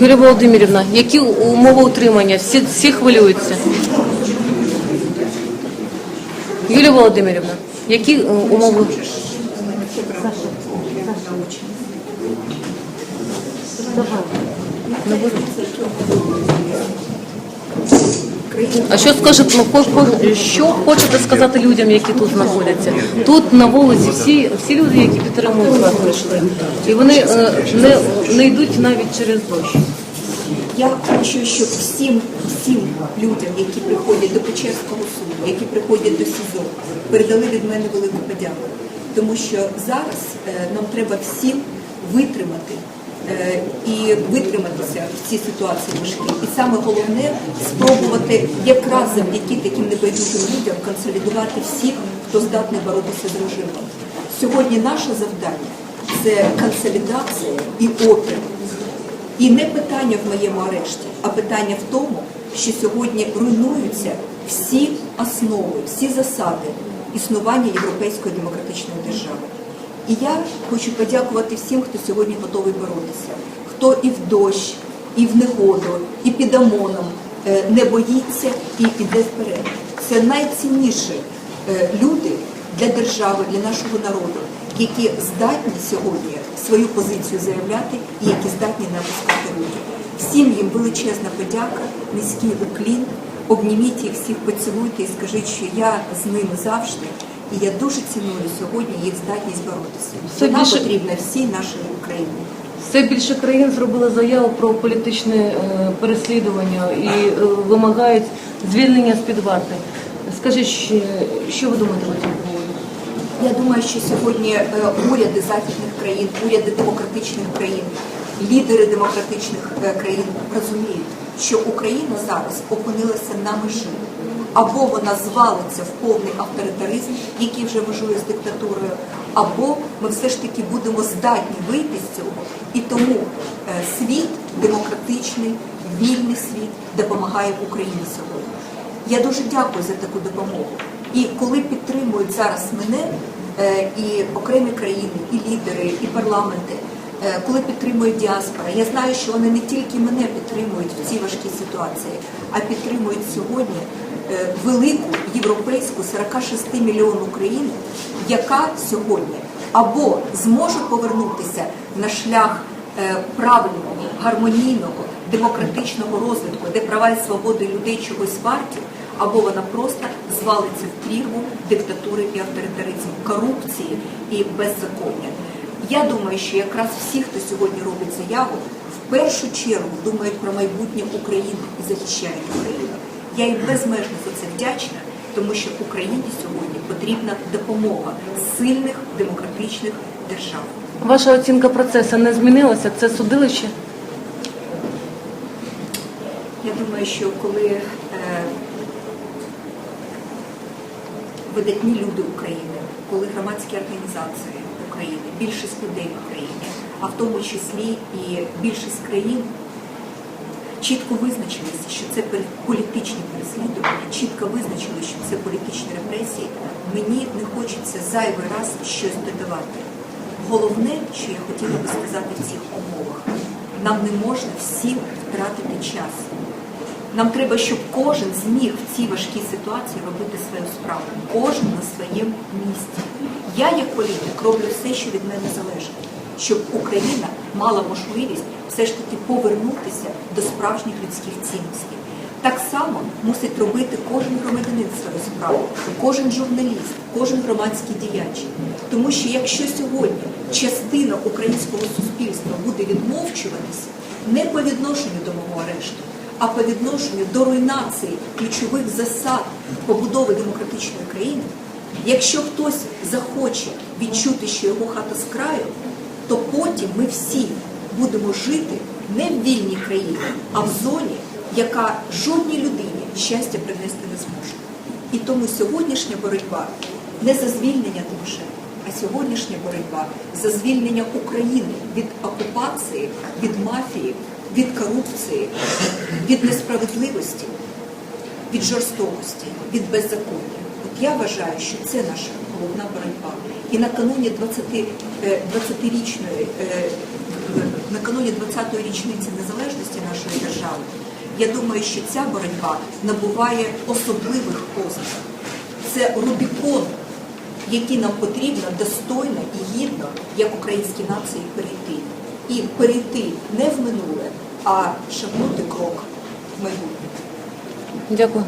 Юлія Володимирівна, які умови утримання? Всі, всі хвилюються. Юлія Володимирівна, які е, умови? Не буду. А що скажете, ну, що хочете сказати людям, які тут знаходяться? Тут на вулиці всі, всі люди, які підтримують вас, вийшли. І вони е, не, не йдуть навіть через дощ. Я хочу, щоб всім всім людям, які приходять до Печерського суду, які приходять до СІЗО, передали від мене велику подяку. Тому що зараз е, нам треба всім витримати і витриматися в цій ситуації важкій. І саме головне спробувати якраз завдяки таким небайдужим людям консолідувати всіх, хто здатний боротися з режимом. Сьогодні наше завдання це консолідація і опір. І не питання в моєму арешті, а питання в тому, що сьогодні руйнуються всі основи, всі засади існування європейської демократичної держави. І я хочу подякувати всім, хто сьогодні готовий боротися, хто і в дощ, і в негоду, і під ОМОНом е, не боїться і йде вперед. Це найцінніші е, люди для держави, для нашого народу, які здатні сьогодні свою позицію заявляти і які здатні не опускати руки. Всім їм величезна подяка, низький уклін. Обніміть їх всіх, поцілуйте і скажіть, що я з ними завжди. І я дуже ціную сьогодні їх здатність боротися. Це Вона більше- потрібна всій нашій Україні. Все більше країн зробили заяву про політичне е, переслідування і е, вимагають звільнення з-під варти. Скажіть, що, що ви думаєте по цьому поводу? Я думаю, що сьогодні е, уряди західних країн, уряди демократичних країн, лідери демократичних е, країн розуміють, що Україна зараз опинилася на межі. Або вона звалиться в повний авторитаризм, який вже межує з диктатурою, або ми все ж таки будемо здатні вийти з цього. І тому е, світ демократичний, вільний світ допомагає Україні сьогодні. Я дуже дякую за таку допомогу. І коли підтримують зараз мене е, і окремі країни, і лідери, і парламенти, е, коли підтримує діаспора, я знаю, що вони не тільки мене підтримують в цій важкій ситуації, а підтримують сьогодні велику європейську 46 мільйонну країну, яка сьогодні або зможе повернутися на шлях е, правильного, гармонійного, демократичного розвитку, де права і свободи людей чогось варті, або вона просто звалиться в прірву диктатури і авторитаризму, корупції і беззаконня. Я думаю, що якраз всі, хто сьогодні робить заяву, в першу чергу думають про майбутнє України і захищають Україну. Я їм безмежно за це вдячна, тому що Україні сьогодні потрібна допомога сильних демократичних держав. Ваша оцінка процесу не змінилася? Це судилище? Я думаю, що коли е, видатні люди України, коли громадські організації України, більшість людей в Україні, а в тому числі і більшість країн, чітко визначилися, що це політичні переслідування, чітко визначили, що це політичні репресії, мені не хочеться зайвий раз щось додавати. Головне, що я хотіла би сказати в цих умовах, нам не можна всім втратити час. Нам треба, щоб кожен зміг в цій важкій ситуації робити свою справу, кожен на своєму місці. Я, як політик, роблю все, що від мене залежить, щоб Україна мала можливість все ж таки повернутися до справжніх людських цінностей. Так само мусить робити кожен громадянин свою справу, кожен журналіст, кожен громадський діяч. Тому що якщо сьогодні частина українського суспільства буде відмовчуватися не по відношенню до мого арешту, а по відношенню до руйнації ключових засад побудови демократичної країни, якщо хтось захоче відчути, що його хата з краю, то потім ми всі будемо жити не в вільній країні, а в зоні, яка жодній людині щастя принести не зможе. І тому сьогоднішня боротьба не за звільнення Тимошенка, а сьогоднішня боротьба за звільнення України від окупації, від мафії, від корупції, від несправедливості, від жорстокості, від беззаконня. От я вважаю, що це наша головна боротьба. І накануні 20, е, 20-річної е, накануні 20-ї річниці незалежності нашої держави, я думаю, що ця боротьба набуває особливих ознак. Це Рубікон, який нам потрібно достойно і гідно, як українській нації, перейти. І перейти не в минуле, а шагнути крок в майбутнє. Дякую.